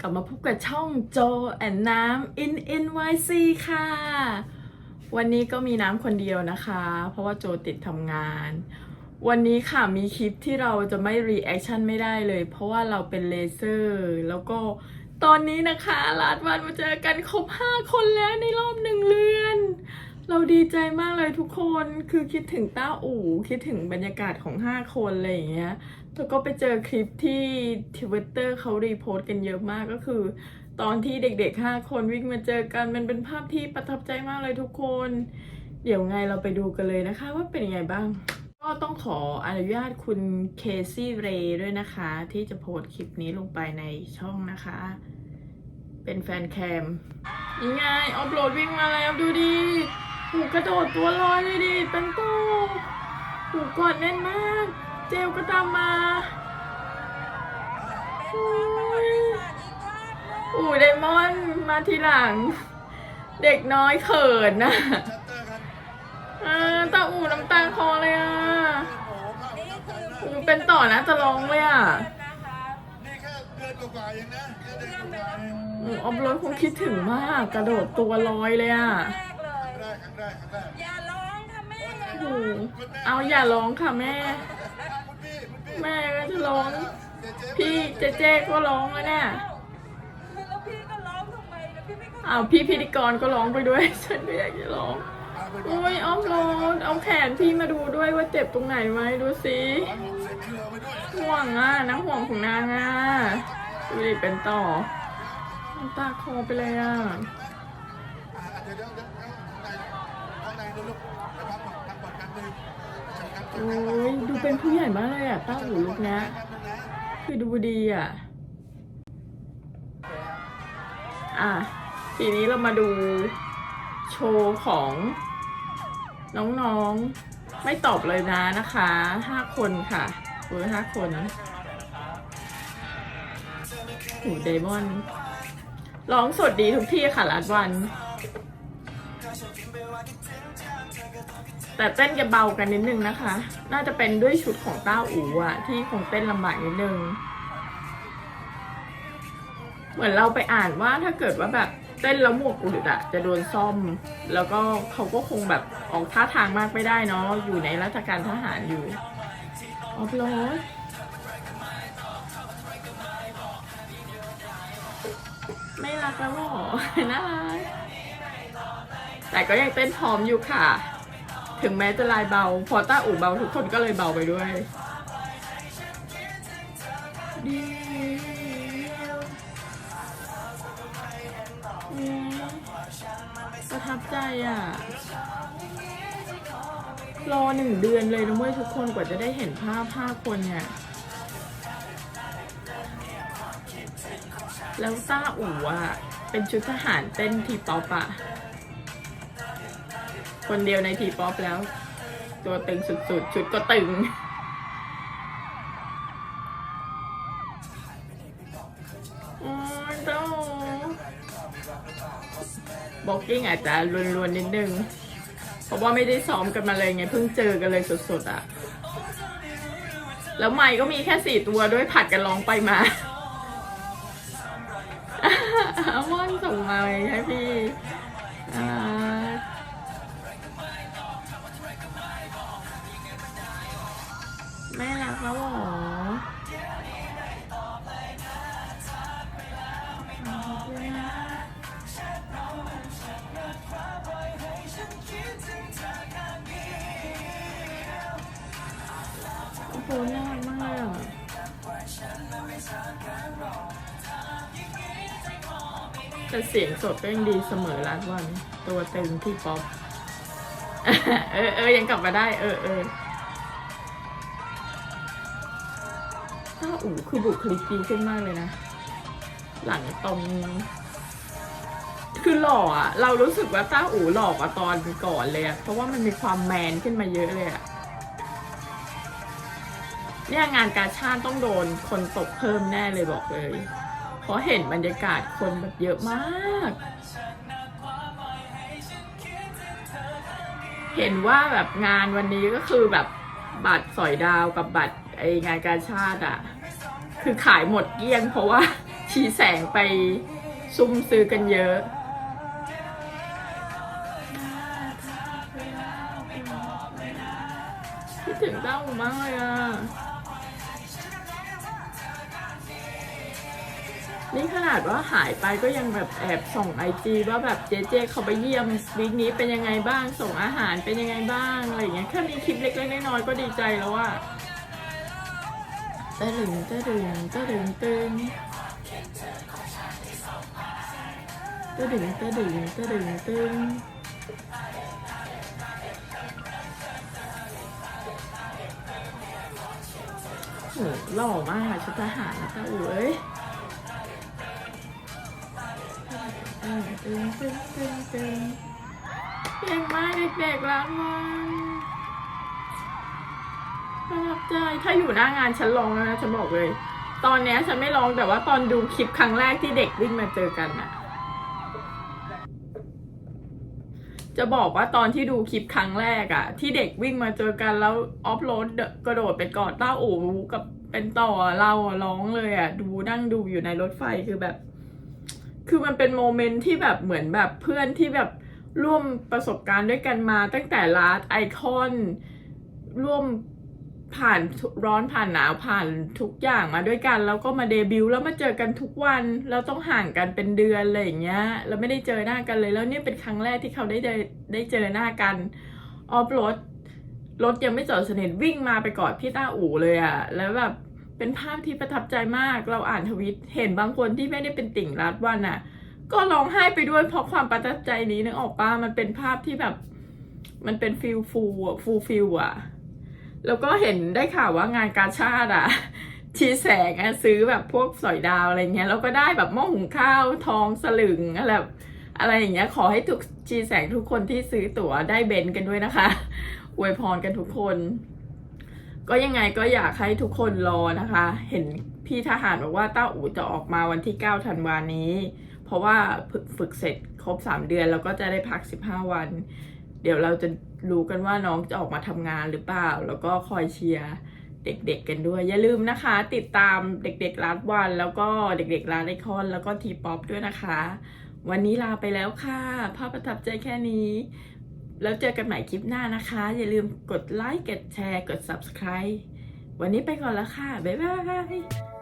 กลับมาพบกับช่องโจแอนน้ำ in NYC ค่ะ วันนี้ก็มีน้ำคนเดียวนะคะ เพราะว่าโจติดทำงาน วันนี้ค่ะมีคลิปที่เราจะไม่รีแอคชั่นไม่ได้เลย เพราะว่าเราเป็นเลเซอร์ แล้วก็ตอนนี้นะคะลาดวันมาเจอกันครบ 5 คนแล้วในรอบหนึ่งเดือน เราดีใจมากเลยทุกคนคือคิดถึงต้าอู่คิดถึงบรรยากาศของ 5 คนอะไรอย่างเงี้ย แล้วก็ไปเจอคลิปที่ทวิตเตอร์เขารีโพสต์กันเยอะมากก็คือ ตอนที่เด็กๆ 5 คนวิ่งมาเจอกันมันเป็นภาพที่ประทับใจมากเลยทุกคน เดี๋ยวไงเราไปดูกันเลยนะคะ ว่าเป็นยังไงบ้าง ก็ต้องขออนุญาตคุณเคซี่เรย์ด้วยนะคะ ที่จะโพสต์คลิปนี้ลงไปในช่องนะคะ เป็นแฟนแคมยังไงออฟโหลดวิ่งมาแล้วดูดิหูกระโดดตัวลอยเลยดิเป็นตู้หูกอดแน่นมาก จลก็ตามมาอุ๊ยอูไดมอนด์มาทีหลัง เด็กน้อยเขินนะชัตเตอร์ครับเออตาอูน้ำตาคลอเลยอะโอ้โหภาพประทับใจมากอูเป็นต่อนะจะร้องเลยอะนี่แค่เดือนกว่าๆเองนะแค่เดือนกว่าๆเองอูออฟโรดคงคิดถึงมาก กระโดดตัวลอยเลยอะแรกเลยได้ครั้งแรกครั้งแรกอย่าร้องค่ะแม่อย่าโอ้ร้โหองคุณแม่ เอาอย่าร้องค่ะแม่ คุณพี่คุณพี่ แม่ก็จะ ร้องเจ๊เจ๊พี่เจเจก็ร้องแล้วเนี่ยแล้วพี่ก็ร้องทำไมนะพี่ไม่เข้าใจอ้าวพี่พิธีกรก็ร้องไปด้วย ฉันก็อยากจะร้องเอาไปโอ้ยออฟโรดเอาแขนพี่มาดูด้วยว่าเจ็บตรงไหนไหมดูสิเอาลงเสร็จเกลือไปด้วยห่วงอะน้ำห่วงของนางอะดูดิเป็นต่อน้ำตาคลอไปเลยอะ โอ้ยดูเป็นผู้ใหญ่มากเลยอะต้าหูลูกเนี้ยคือดูดีอะ อะ ทีนี้เรามาดูโชว์ของน้องๆ ไม่ตอบเลยนะนะคะห้าคนค่ะเบอร์ห้าคนหูเดมอนร้องสดดีทุกที่ค่ะลัดวัน แต่เต้นจะเบากันนิดนึงนะคะ น่าจะเป็นด้วยชุดของต้าอู่อะที่คงเต้นลำบากนิดนึง เหมือนเราไปอ่านว่าถ้าเกิดว่าแบบเต้นแล้วหมวกหลุดอะจะโดนซ่อม แล้วก็เขาก็คงแบบออกท่าทางมากไม่ได้เนาะอยู่ในราชการทหารอยู่ออฟโรดไม่รักแล้วหรอน่ารักแต่ก็ยังเต้นพร้อมอยู่ค่ะ ถึงแม้จะลายเบา พอต้าอู่เบาทุกคนก็เลยเบาไปด้วยดีประทับใจอะ รอหนึ่งเดือนเลยนะเว้ยทุกคนกว่าจะได้เห็นภาพห้าคนเนี่ยแล้วต้าอู่อะ เป็นชุดทหารเต้นทีป๊อปอะ คนเดียวในทีป๊อปแล้ว ตัวตึงสุดๆ ชุดก็ตึง โอ้ยเจ้าบอกกิ้งอาจจะลวนๆนิดนึง เพราะว่าไม่ได้ซ้อมกันมาเลยไง เพิ่งเจอกันเลยสดๆอะแล้วไมค์ก็มีแค่สี่ตัวด้วยผัดกันร้องไปมาม่อนส่งมาให้พี่ อ่า ไม่รักแล้วหรอโอ้โหน่ารักมากเลยอะแต่เสียงสดก็ยังดีเสมอร้านวัน ตัวเต็มที่ป๊อป เออเออยังกลับมาได้ เออเออ ต้าอู๋คือบุคลิกดีขึ้นมากเลยนะ หลังตรง คือหล่ออะเรารู้สึกว่าต้าอู๋หล่อกว่าตอนก่อนเลยอะเพราะว่ามันมีความแมนขึ้นมาเยอะเลยอะเนี่ยงานการชาติต้องโดนคนตกเพิ่มแน่เลยบอกเลยเพราะเห็นบรรยากาศคนแบบเยอะมาก เห็นว่าแบบงานวันนี้ก็คือแบบบัตรสอยดาวกับบัตร ไองานการชาติอะคือขายหมดเกลี้ยง เพราะว่าชี้แสงไปซุ่มซื้อกันเยอะคิดถึงเต้ามากเลยอะ นี่ขนาดว่าหายไปก็ยังแบบแอบส่งไอจีว่าแบบเจเจเขาไปเยี่ยมวีคนี้เป็นยังไงบ้างส่งอาหารเป็นยังไงบ้างอะไรอย่างเงี้ยแค่มีคลิปเล็กๆน้อยๆก็ดีใจแล้วอะ ตะลึงตะลึงตะลึงตึงตะดึงตะดึงตะดึงตึงโหหล่อมากชุดทหารนะตาอูเอ้ยตึงตึงตึงตึงตึงเก่งมากเด็กๆรักมัน ประทับใจถ้าอยู่หน้างานฉันร้องแล้วนะฉันบอกเลย ตอนเนี้ยฉันไม่ร้องแต่ว่าตอนดูคลิปครั้งแรกที่เด็กวิ่งมาเจอกันน่ะจะบอกว่าตอนที่ดูคลิปครั้งแรกอะที่เด็กวิ่งมาเจอกันแล้วออฟโรดกระโดดไปกอดต้าโอ๋กับเป็นต่อเราร้องเลยอะดูนั่งดูอยู่ในรถไฟคือแบบ คือมันเป็นโมเมนต์ที่แบบเหมือนแบบเพื่อนที่แบบร่วมประสบการณ์ด้วยกันมาตั้งแต่ลาสไอคอน ร่วม ผ่านร้อนผ่านหนาวผ่านทุกอย่างมาด้วยกัน แล้วก็มาเดบิวต์แล้วมาเจอกันทุกวันแล้วต้องห่างกันเป็นเดือนอะไรอย่างเงี้ยแล้วไม่ได้เจอหน้ากันเลย แล้วเนี่ยเป็นครั้งแรกที่เขาได้ได้ได้เจอหน้ากันออฟรถรถยังไม่จอดสนิทวิ่งมาไปกอดพี่ต้าอู่เลยอะแล้วแบบเป็นภาพที่ประทับใจมากเราอ่านทวิตเห็นบางคนที่ไม่ได้เป็นติ่งรัดวันน่ะก็ร้องไห้ไปด้วยเพราะความประทับใจนี้นึกออกป้ามันเป็นภาพที่แบบ มันเป็นฟิลฟูอะฟูฟิลอะ แล้วก็เห็นได้ข่าวว่างานการชาติอะชีแสงอะซื้อแบบพวกสอยดาวอะไรเงี้ยแล้วก็ได้แบบหม้อหุงข้าวทองสลึงอะไรแบบอะไรอย่างเงี้ยขอให้ทุกชีแสงทุกคนที่ซื้อตั๋วได้เบนซ์กันด้วยนะคะอวยพรกันทุกคน ก็ยังไงก็อยากให้ทุกคนรอนะคะ เห็นพี่ทหารบอกว่าเต้าอู่จะออกมาวันที่9ธันวานี้ เพราะว่าฝึกเสร็จครบ 3 เดือน แล้วก็จะได้พัก 15 วัน เดี๋ยวเราจะรู้กันว่าน้องจะออกมาทำงานหรือเปล่า แล้วก็คอยเชียร์เด็กๆกันด้วย อย่าลืมนะคะ ติดตามเด็กๆร้านวัน แล้วก็เด็กๆร้านไอคอน แล้วก็ทีป๊อปด้วยนะคะ วันนี้ลาไปแล้วค่ะภาพประทับใจแค่นี้ แล้วเจอกันใหม่คลิปหน้านะคะ อย่าลืมกดไลค์กดแชร์ กด subscribe วันนี้ไปก่อนแล้วค่ะ บ๊ายบาย